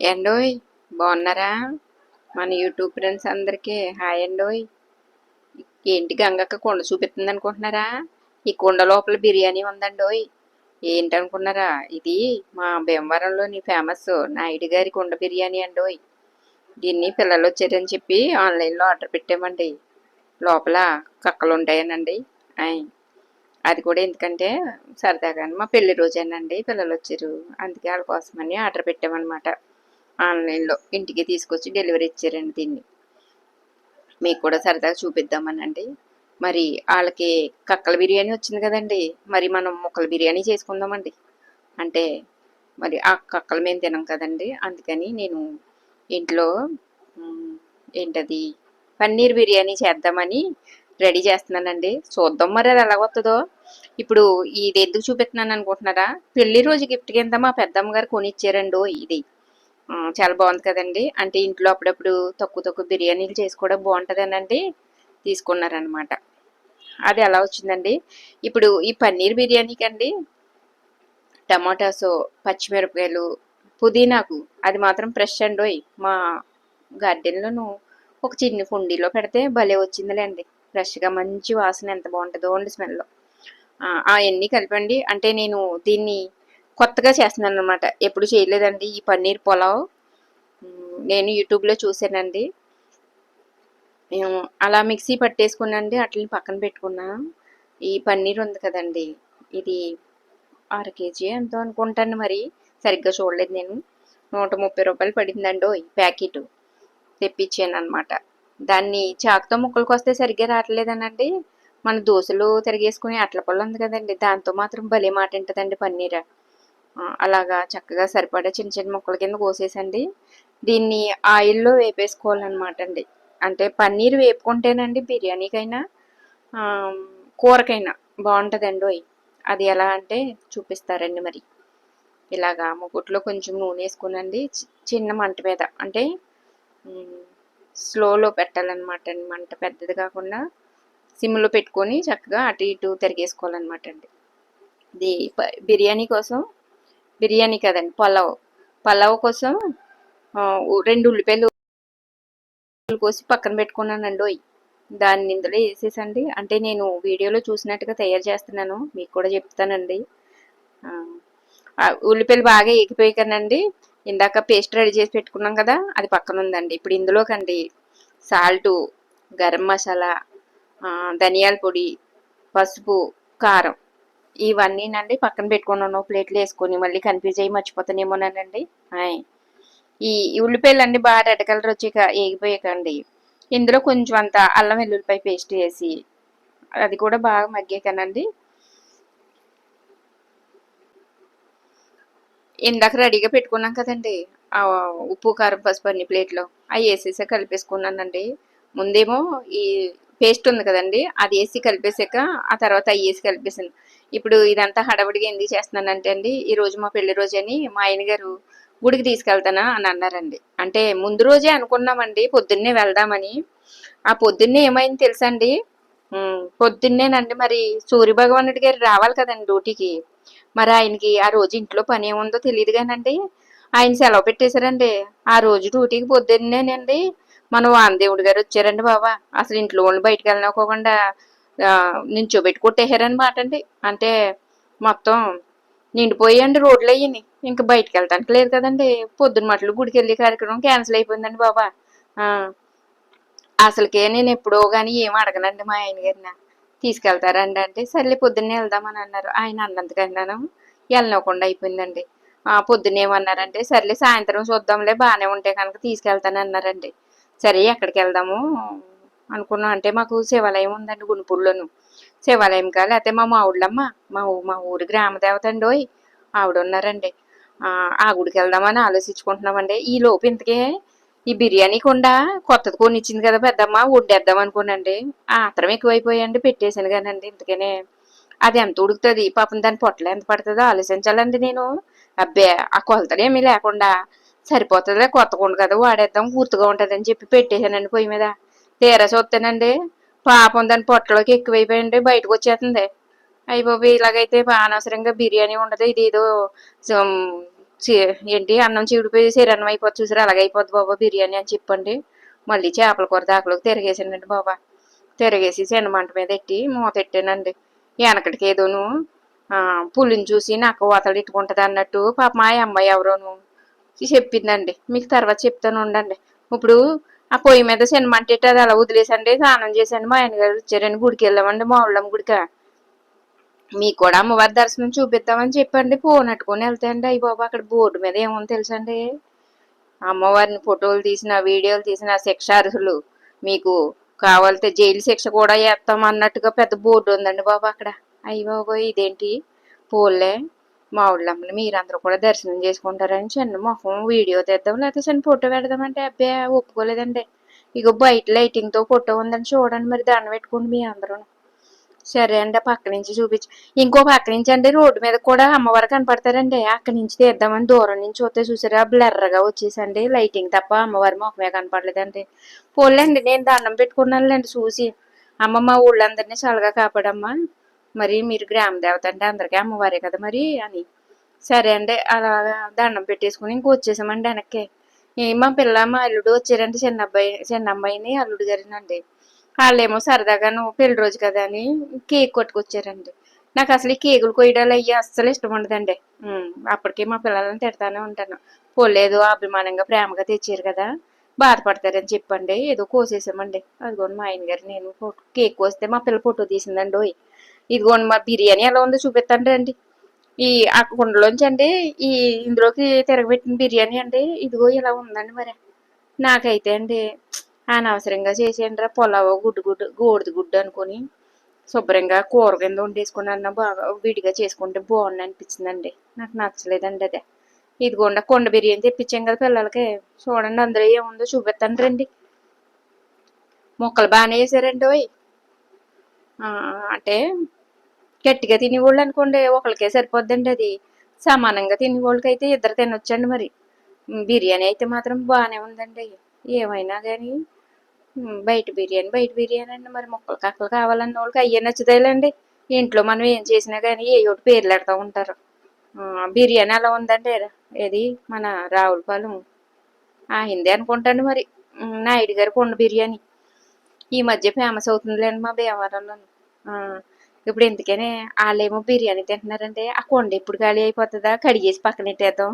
ఏండోయ్ బాగున్నారా? మన YouTube friends అందరికీ హాయ్ అండోయ్ ఏంటి గంగక్క కుండ చూపిస్తుంది అనుకుంటున్నారా? ఈ కుండ లోపల బిర్యానీ ఉందండోయ్. ఏంటనుకున్నారా? ఇది మా భీమవరంలోని ఫేమస్ నాయుడు గారి కుండ బిర్యానీ అండోయ్. దీన్ని పిల్లలు వచ్చారని చెప్పి ఆన్లైన్లో ఆర్డర్ పెట్టామండి. లోపల కక్కలు ఉంటాయనండి ఆయ్. అది కూడా ఎందుకంటే సరదాగా మా పెళ్ళి రోజేనండి పిల్లలు వచ్చారు. అందుకే వాళ్ళ కోసమని ఆర్డర్ పెట్టామన్నమాట. ఆన్లైన్లో ఇంటికి తీసుకొచ్చి డెలివరీ ఇచ్చారండి దీన్ని. మీకు కూడా సరదాగా చూపిద్దామనండి. మరి వాళ్ళకి కక్కల బిర్యానీ వచ్చింది కదండి మరి మనం ముక్కల బిర్యానీ చేసుకుందామండి. అంటే మరి ఆ కక్కలు మేము తినం కదండి అందుకని నేను ఇంట్లో ఏంటది పన్నీర్ బిర్యానీ చేద్దామని రెడీ చేస్తున్నానండి. చూద్దాం మరి అది ఎలా వస్తుందో ఇప్పుడు ఇది ఎందుకు చూపిస్తున్నాను అనుకుంటున్నారా? పెళ్ళి రోజు గిఫ్ట్ కింద మా పెద్దమ్మ గారు కొనిచ్చారండో ఇది. చాలా బాగుంది కదండి. అంటే ఇంట్లో అప్పుడప్పుడు తక్కువ తక్కువ బిర్యానీలు చేసుకోవడం బాగుంటుందనండి. తీసుకున్నారనమాట అది ఎలా వచ్చిందండి? ఇప్పుడు ఈ పన్నీర్ బిర్యానీకి అండి టమాటాసు పచ్చిమిరపకాయలు పుదీనాకు అది మాత్రం ఫ్రెష్ అండి మా గార్డెన్లోను ఒక చిన్న కుండీలో పెడితే భలే వచ్చిందిలేండి. ఫ్రెష్గా మంచి వాసన ఎంత బాగుంటుందో అండి స్మెల్లో అవన్నీ కలిపండి. అంటే నేను దీన్ని కొత్తగా చేస్తున్నాను అనమాట ఎప్పుడు చేయలేదండి ఈ పన్నీర్ పులావ్. నేను యూట్యూబ్లో చూసానండి మేము అలా మిక్సీ పట్టేసుకున్నాండి అట్లని పక్కన పెట్టుకున్నా. ఈ పన్నీర్ ఉంది కదండి ఇది అర కేజీ ఎంతో అనుకుంటాను మరి సరిగ్గా చూడలేదు నేను. నూట ముప్పై రూపాయలు పడిందండి ఈ ప్యాకెట్. తెప్పించాను అనమాట దాన్ని చాకుతో ముక్కలకు వస్తే సరిగ్గా రావట్లేదనండి. మన దోశలు తిరిగేసుకుని అట్ల పళ్ళు ఉంది కదండి దాంతో మాత్రం భలే మాట ఉంటుందండి పన్నీర్. అలాగా చక్కగా సరిపడే చిన్న చిన్న ముక్కల కింద కోసేసండి. దీన్ని ఆయిల్లో వేపేసుకోవాలన్నమాట అండి. అంటే పన్నీర్ వేపుకుంటేనండి బిర్యానీకైనా కూరకైనా బాగుంటుందండి ఓయ్. అది ఎలా అంటే చూపిస్తారండి మరి. ఇలాగా ముగ్గుట్లో కొంచెం నూనె వేసుకునండి చి- చిన్న మంట మీద. అంటే స్లోలో పెట్టాలన్నమాట అండి. మంట పెద్దది కాకుండా సిమ్లో పెట్టుకొని చక్కగా అటు ఇటు తిరిగేసుకోవాలన్నమాట అండి. ఇది బిర్యానీ కోసం బిర్యానీ కదండి పలావ్. పలావ్ కోసం రెండు ఉల్లిపాయలు కోసి పక్కన పెట్టుకున్నానండి ఓయ్. దాన్ని ఇందులో వేసేసండి. అంటే నేను వీడియోలో చూసినట్టుగా తయారు చేస్తున్నాను మీకు కూడా చెప్తానండి. ఉల్లిపాయలు బాగా ఎగిపోయి ఇందాక పేస్ట్ రెడీ చేసి పెట్టుకున్నాం కదా అది పక్కన ఉందండి. ఇప్పుడు ఇందులోకండి సాల్టు గరం మసాలా ధనియాల పొడి పసుపు కారం ఇవన్నీనండి పక్కన పెట్టుకున్నాను ప్లేట్లు వేసుకొని మళ్ళీ కన్ఫ్యూజ్ అయ్యి మర్చిపోతానేమోనండి. ఆయ్. ఈ ఉల్లిపాయలు అన్ని బాగా రెడ్ కలర్ వచ్చాక ఏగిపోయాకండి. ఇందులో కొంచెం అంత అల్లం వెల్లుల్లిపాయ పేస్ట్ వేసి అది కూడా బాగా మగ్గాకనండి. ఇందాక రెడీగా పెట్టుకున్నాం కదండి ఆ ఉప్పు కారం పసుపు అన్ని ప్లేట్లో. అవి వేసేసి కలిపేసుకున్నానండి. ముందేమో ఈ పేస్ట్ ఉంది కదండి అది వేసి కలిపేసాక ఆ తర్వాత అవి వేసి కలిపేసాను. ఇప్పుడు ఇదంతా హడావుడిగా ఎందుకు చేస్తున్నానంటే అండి ఈ రోజు మా పెళ్ళి రోజు అని మా ఆయన గారు గుడికి తీసుకెళ్తానా అని అన్నారండి. అంటే ముందు రోజే అనుకున్నామండి పొద్దున్నే వెళ్దామని. ఆ పొద్దున్నే ఏమైంది తెలుసా అండి? పొద్దున్నేనండి మరి సూర్య భగవానుడి గారు రావాలి కదండి డ్యూటీకి. మరి ఆయనకి ఆ రోజు ఇంట్లో పని ఏముందో తెలియదు కానండి ఆయన సెలవు పెట్టేశారండి. ఆ రోజు డ్యూటీకి పొద్దున్నేనండి. మన వానదేవుడి గారు వచ్చారండి బాబా. అసలు ఇంట్లో వాళ్ళు బయటకు వెళ్ళనివ్వకుండా ఆ, నించోబెట్టి కొట్టేశారనమాట అండి అంటే మొత్తం నిండిపోయండి రోడ్లు అయ్యాయి ఇంకా బయటకు వెళ్ళటానికి లేదు కదండి. పొద్దున్న మట్లు గుడికి వెళ్ళే కార్యక్రమం క్యాన్సిల్ అయిపోయిందండి బాబా. అసలుకే నేను ఎప్పుడో కానీ ఏం అడగనండి మా ఆయన గారిని. తీసుకెళ్తారండి అంటే సర్లే పొద్దున్నే వెళ్దామని అన్నారు. ఆయన అన్నందుకన్నాను వెళ్ళనివ్వకుండా అయిపోయిందండి. పొద్దున్న ఏమన్నారంటే సర్లే సాయంత్రం చూద్దాంలే బాగానే ఉంటే కనుక తీసుకెళ్తాను అన్నారండి సరే ఎక్కడికి వెళ్దాము అనుకున్నాం. అంటే మాకు శివాలయం ఉందండి గుణపూడిలోను శివాలయం కాదు అయితే మా మావుళ్ళమ్మ మా మా ఊరి గ్రామ దేవత అండి ఓయ్. ఆవిడ ఉన్నారండి ఆ, గుడికి వెళ్దామని ఆలోచించుకుంటున్నామండి. ఈ లోపు ఇంతకే ఈ బిర్యానీ కొండ కొత్తది కొనిచ్చింది కదా పెద్దమ్మ వడ్డేద్దాం అనుకోనండి ఆత్రం ఎక్కువైపోయండి పెట్టేశాను కానండి ఇంతకనే. అది ఎంత ఉడుకుతుంది? పాపం దాని పొట్టలు ఎంత పడుతుందో ఆలోచించాలండి నేను. అబ్బే ఆ కొలతలు ఏమీ లేకుండా సరిపోతుందిలే కొత్త కొండ కదా వాడేద్దాం గుర్తుగా ఉంటుందని చెప్పి పెట్టేశానండి పొయ్యి మీద. తీరా చూస్తానండి పాపం దాని పొట్టలోకి ఎక్కువైపోయింది బయటకు వచ్చేస్తుంది అయ్యి ఇలాగైతే అనవసరంగా బిర్యానీ ఉండదు. ఇది ఏదో ఏంటి అన్నం చీడిపోయి శరీరం అయిపోతుంది చూసారు? అలాగే అయిపోద్ది బాబా బిర్యానీ అని చెప్పండి. మళ్ళీ చేపల కూర దాకలోకి తిరగేసానండి బాబా. తిరగేసి చిన్న మంట మీద ఎట్టి మూత పెట్టానండి. వెనకటికి ఏదోను ఆ, పులిని చూసి నాకు వతలు ఇట్టుకుంటది అన్నట్టు పాప మా అమ్మాయి ఎవరోను చెప్పిందండి మీకు తర్వాత చెప్తాను ఉండండి. ఇప్పుడు ఆ పొయ్యి మీద చిన్న అది అలా వదిలేసండి స్నానం చేసండి మా ఆయన గారు వచ్చారండి గుడికి వెళ్ళామండి మా ఊళ్ళమ్మ గుడికి. మీకు కూడా అమ్మవారి దర్శనం చూపిద్దామని చెప్పండి ఫోన్ అట్టుకొని వెళ్తాయండి అయ్యి బాబు అక్కడ బోర్డు మీద ఏముంది తెలుసండి? అమ్మవారిని ఫోటోలు తీసిన వీడియోలు తీసిన శిక్ష అర్హులు మీకు కావాలితే జైలు శిక్ష కూడా వేస్తాం అన్నట్టుగా పెద్ద బోర్డు ఉందండి బాబు అక్కడ. అయ్యి బాబోయ్ ఇదేంటి? పోలే మా ఊళ్ళమ్మని మీరందరూ కూడా దర్శనం చేసుకుంటారని చిన్న మొహం వీడియో తీద్దాం లేకపోతే చిన్న ఫోటో పెడదామంటే అబ్బాయి ఒప్పుకోలేదండి. ఇగో బయట లైటింగ్తో ఫోటో ఉందని చూడండి మరి దండం పెట్టుకోండి మీ అందరూ సరే అండి పక్క నుంచి చూపించి. ఇంకో పక్క నుంచి అండి రోడ్డు మీద కూడా అమ్మవారు కనపడతారండి. అక్కడి నుంచి తీద్దామని దూరం నుంచి చూస్తే చూసారా బ్లర్రగా వచ్చేసండి లైటింగ్ తప్ప అమ్మవారి మొహమే కనపడలేదండి. పోలేండి నేను దండం పెట్టుకున్నానులేండి చూసి. అమ్మ మా ఊళ్ళందరినీ చల్లగా కాపాడమ్మా. మరి మీరు గ్రామ దేవత అంటే అందరికీ అమ్మవారే కదా మరి అని. సరే అండి అలా దండం పెట్టేసుకుని ఇంక వచ్చేసామండి వెనక్కి. మా పిల్ల మా అల్లుడు వచ్చారంటే చిన్న అబ్బాయి చిన్న అమ్మాయిని అల్లుడు గారినండి. వాళ్ళేమో సరదాగాను పెళ్ళి రోజు కదా అని కేక్ కొట్టుకొచ్చారండి. నాకు అసలు ఈ కేకులు కొయ్యడాలు అయ్యి అస్సలు ఇష్టం ఉండదండి. అప్పటికే మా పిల్లలను తిడతానే ఉంటాను. పోలేదు అభిమానంగా ప్రేమగా తెచ్చారు కదా. బాధపడతారని చెప్పండి ఏదో కోసేసామండి. అదిగోండి మా ఆయన గారు నేను ఫోటో కేక్ కోస్తే మా పిల్ల ఫోటో తీసిందండి ఓయ్. ఇదిగోండి మా బిర్యానీ ఎలా ఉందో చూపిస్తాను రండి ఈ ఆ కుండలోంచి అండి ఈ ఇందులోకి తిరగబెట్టిన బిర్యానీ అండి. ఇదిగో ఇలా ఉందండి మరి. నాకైతే అండి అనవసరంగా చేసేయండిరా పొలావ గుడ్డు గుడ్డు గోడిది గుడ్డు అనుకొని శుభ్రంగా కూర కింద వండేసుకుని బాగా విడిగా చేసుకుంటే బాగుంది అనిపించిందండి. నాకు నచ్చలేదండి అదే. ఇదిగోండి కొండ బిర్యానీ తెప్పించాం కదా పిల్లలకి. చూడండి అందులో ఏముందో చూపిస్తాను రండి. ముక్కలు బాగానే వేసారండి ఓయ్. అంటే గట్టిగా తినేవాళ్ళు అనుకోండి ఒకరికే సరిపోద్దండి అది. సమానంగా తినేవాళ్ళకి అయితే ఇద్దరు తినొచ్చండి మరి. బిర్యానీ అయితే మాత్రం బాగానే ఉందండి. ఏమైనా కానీ బయట బిర్యానీ బయట బిర్యానీ అండి మరి. మొక్కలు కక్కలు కావాలన్న వాళ్ళకి అయ్యే నచ్చుతాయిలేండి. ఇంట్లో మనం ఏం చేసినా కానీ ఏ ఒకటి పేర్లు పెడతా ఉంటారు బిర్యానీ అలా ఉందండి. ఏది? మన రావులపాలెం ఆ హిందీ అనుకుంటాను మరి. నాయుడు గారి కొండ బిర్యానీ. ఈ మధ్య ఫేమస్ అవుతుందిలేండి మా భీమవరంలో ఇప్పుడు ఎందుకనే వాళ్ళేమో బిర్యానీ తింటున్నారంటే ఆ కొండ ఎప్పుడు ఖాళీ అయిపోతుందా? కడిగేసి పక్కన పెట్టేద్దాం.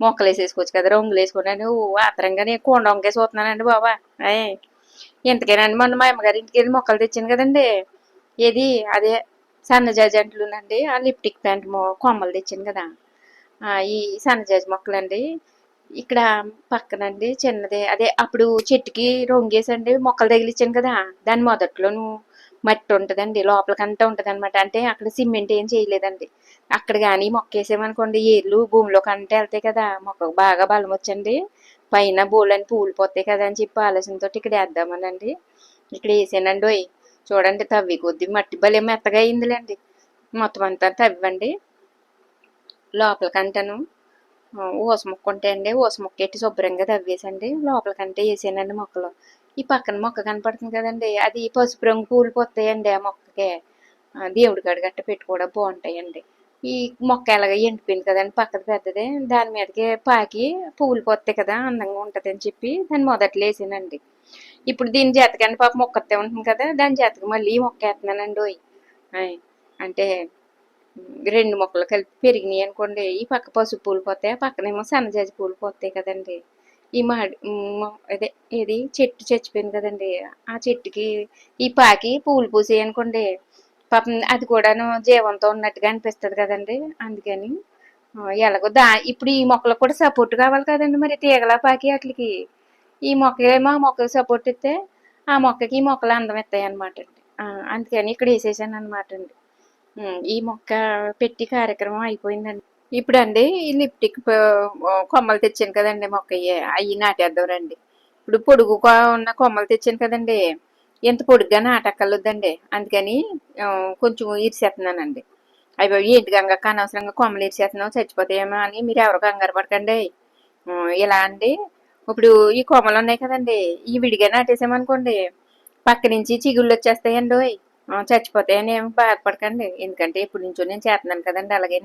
మొక్కలు వేసేసుకోవచ్చు కదా రంగులు వేసుకున్నాను ఆతరంగానే కొండ వంకే చూస్తున్నానండి బాబా. అయ్యి ఎందుకేనండి మొన్న మా అమ్మగారి ఇంటికి వెళ్ళి మొక్కలు తెచ్చాను కదండి. ఏది? అదే సన్నజాజి అంట్లునండి ఆ లిప్టిక్ ప్యాంట్ కొమ్మలు తెచ్చాను కదా. ఆ, ఈ సన్నజాజి మొక్కలండి. ఇక్కడ పక్కనండి చిన్నది అదే అప్పుడు చెట్టుకి రొంగేసండి మొక్కలు తగిలిచ్చాను కదా దాని మొదట్లోను మట్టి ఉంటుందండి లోపలికంతా ఉంటుంది అనమాట అంటే అక్కడ సిమెంట్ ఏం చేయలేదండి. అక్కడ కానీ మొక్క వేసామనుకోండి ఏర్లు భూమిలోకి అంటే వెళ్తాయి కదా మొక్కకు బాగా బలం వచ్చండి. పైన బోలని పూలు పోతాయి కదా అని చెప్పి ఆలోచనతో ఇక్కడ వేద్దామనండి. ఇక్కడ వేసానండి ఓయ్. చూడండి తవ్వి కొద్ది మట్టి భలే మెత్తగా అయిందిలేండి. మొత్తం అంతా తవ్వండి. లోపలికంటాను ఊస మొక్క ఉంటాయండి ఊస మొక్క ఎట్టి శుభ్రంగా తవ్వేసండి. లోపలికంటే వేసానండి మొక్కలు. ఈ పక్కన మొక్క కనపడుతుంది కదండి. అది పసుపు రంగు పూలు పోతాయండి ఆ మొక్కకి. దేవుడి కాడ గట్ట పెట్టి కూడా బాగుంటాయండి. ఈ మొక్క ఎలాగ ఎండిపోయింది కదండి పక్కన పెద్దది. దాని మీదకి పాకి పువ్వులు పోతాయి కదా అందంగా ఉంటుంది అని చెప్పి దాన్ని మొదట్లో వేసానండి. ఇప్పుడు దీని జాతకండి పాప మొక్కతే ఉంటుంది కదా దాని జాతకు మళ్ళీ ఈ మొక్క వేస్తున్నానండి ఓయ్. అంటే రెండు మొక్కలు కలిపి పెరిగినాయి అనుకోండి ఈ పక్క పసుపు పూలు పోతాయి పక్కనేమో సన్నజాజి పూలు పోతాయి కదండి. ఈ మాడి అదే ఏది? చెట్టు చచ్చిపోయింది కదండి. ఆ చెట్టుకి ఈ పాకి పూలు పూసాయి అనుకోండి పాపం అది కూడాను జీవంతో ఉన్నట్టుగా అనిపిస్తుంది కదండి. అందుకని ఎలాగో దా ఇప్పుడు ఈ మొక్కలకు కూడా సపోర్ట్ కావాలి కదండి మరి తీగల పాకి వాటికి. ఈ మొక్కలేమో ఆ మొక్కకి సపోర్ట్ ఇస్తే ఆ మొక్కకి ఈ మొక్కలు అందం ఇస్తాయి అనమాట అండి అందుకని ఇక్కడ వేసేసాను అనమాట అండి ఈ మొక్క పెట్టి కార్యక్రమం అయిపోయిందండి. ఇప్పుడు అండి ఈ లిప్టిక్ కొమ్మలు తెచ్చాను కదండి మొక్క అవి నాటేద్దాం రండి ఇప్పుడు పొడుగు ఉన్న కొమ్మలు తెచ్చాను కదండి. ఎంత పొడుగ్గా నాటక్కర్లేదండి అందుకని కొంచెం ఇరిసేస్తున్నానండి అవి ఏంటి గంగక్క అనవసరంగా కొమ్మలు ఇరిసేస్తున్నావు చచ్చిపోతాయేమో అని మీరు ఎవరు కంగారు పడకండి. ఇలా అండి? ఇప్పుడు ఈ కొమ్మలు ఉన్నాయి కదండి. ఈ విడిగా నాటేసామనుకోండి పక్క నుంచి చిగుళ్ళు వచ్చేస్తాయండి చచ్చిపోతాయని ఏమి బాధపడకండి. ఎందుకంటే ఇప్పుడు నుంచో నేను చేస్తున్నాను కదండి అలాగే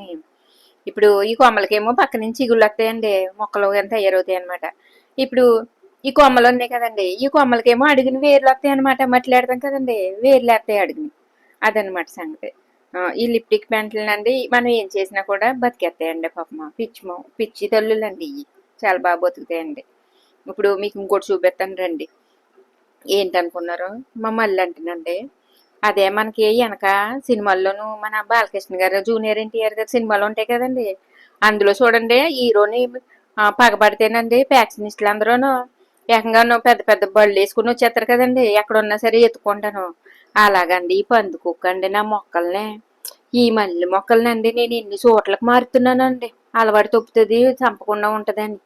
ఇప్పుడు ఈ కొమ్మలకేమో పక్క నుంచి చిగుళ్ళు వస్తాయండి. మొక్కలు ఎంత తయారవుతాయి అనమాట ఇప్పుడు ఈ కొమ్మలు ఉన్నాయి కదండి. ఈ కొమ్మలకేమో అడిగిన వేర్లు వస్తాయి అనమాట మట్టిలు కదండి. వేర్లు వస్తాయి అడుగుని. అదనమాట సంగతి. ఈ లిప్టిక్ ప్యాంట్లనండి మనం ఏం చేసినా కూడా బతికేస్తాయండి పాపం. పిచ్చిమో పిచ్చి తల్లులండి ఇవి చాలా బాగా బతుకుతాయండి. ఇప్పుడు మీకు ఇంకోటి చూపిస్తాను రండి. ఏంటనుకున్నారు? మా మళ్ళీ అంటేనండి. అదే మనకి వెనక సినిమాల్లోనూ మన బాలకృష్ణ గారు జూనియర్ ఎన్టీఆర్ గారు సినిమాలు ఉంటాయి కదండి. అందులో చూడండి హీరోని పగబడితేనండి ఫ్యాక్షనిస్టులు అందరూను ఏకంగాను పెద్ద పెద్ద బళ్ళు వేసుకుని వచ్చేస్తారు కదండి ఎక్కడున్నా సరే ఎత్తుకుంటాను. అలాగండి ఈ పంది కుక్క అండి నా మొక్కల్ని. ఈ మల్లె మొక్కలనండి నేను ఎన్ని చోట్లకు మారుతున్నానండి. అలవాటు తప్పుతుంది చంపకుండా ఉంటుందని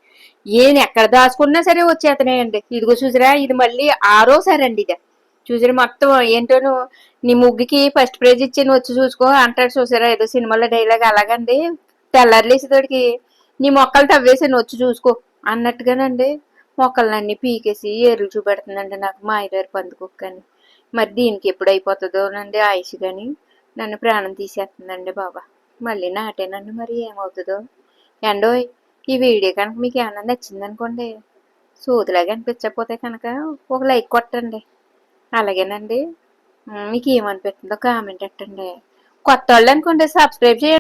ఏం ఎక్కడ దాచుకున్నా సరే వచ్చేతనేయండి ఇదిగో చూసిరా ఇది మళ్ళీ ఆరోసారండి అండి ఇది చూసారు. మొత్తం ఏంటోను నీ ముగ్గుకి ఫస్ట్ ప్రైజ్ ఇచ్చి నువ్వు వచ్చి చూసుకో అంటాడు చూసారా? ఏదో సినిమాలో డైలాగ్ అలాగండి. తెల్లారులేసేతోడికి నీ మొక్కలు తవ్వేసి వచ్చి చూసుకో అన్నట్టుగానండి. మొక్కలన్నీ పీకేసి ఏర్లు చూపెడుతుందండి నాకు మా ఐదారు పందుకుక్కని. మరి దీనికి ఎప్పుడు అయిపోతుందోనండి ఆయుష్ కానీ నన్ను ప్రాణం తీసేస్తుందండి బాబా. మళ్ళీ నాటేనండి మరి ఏమవుతుందో. ఎండో ఈ వీడియో కనుక మీకు ఏమన్నా నచ్చిందనుకోండి సూదిలాగా అనిపించకపోతే కనుక ఒక లైక్ కొట్టండి. అలాగేనండి. మీకు ఏమనిపిస్తుందో కామెంట్ పెట్టండి. కొత్త వాళ్ళు అనుకోండి సబ్స్క్రైబ్ చేయండి.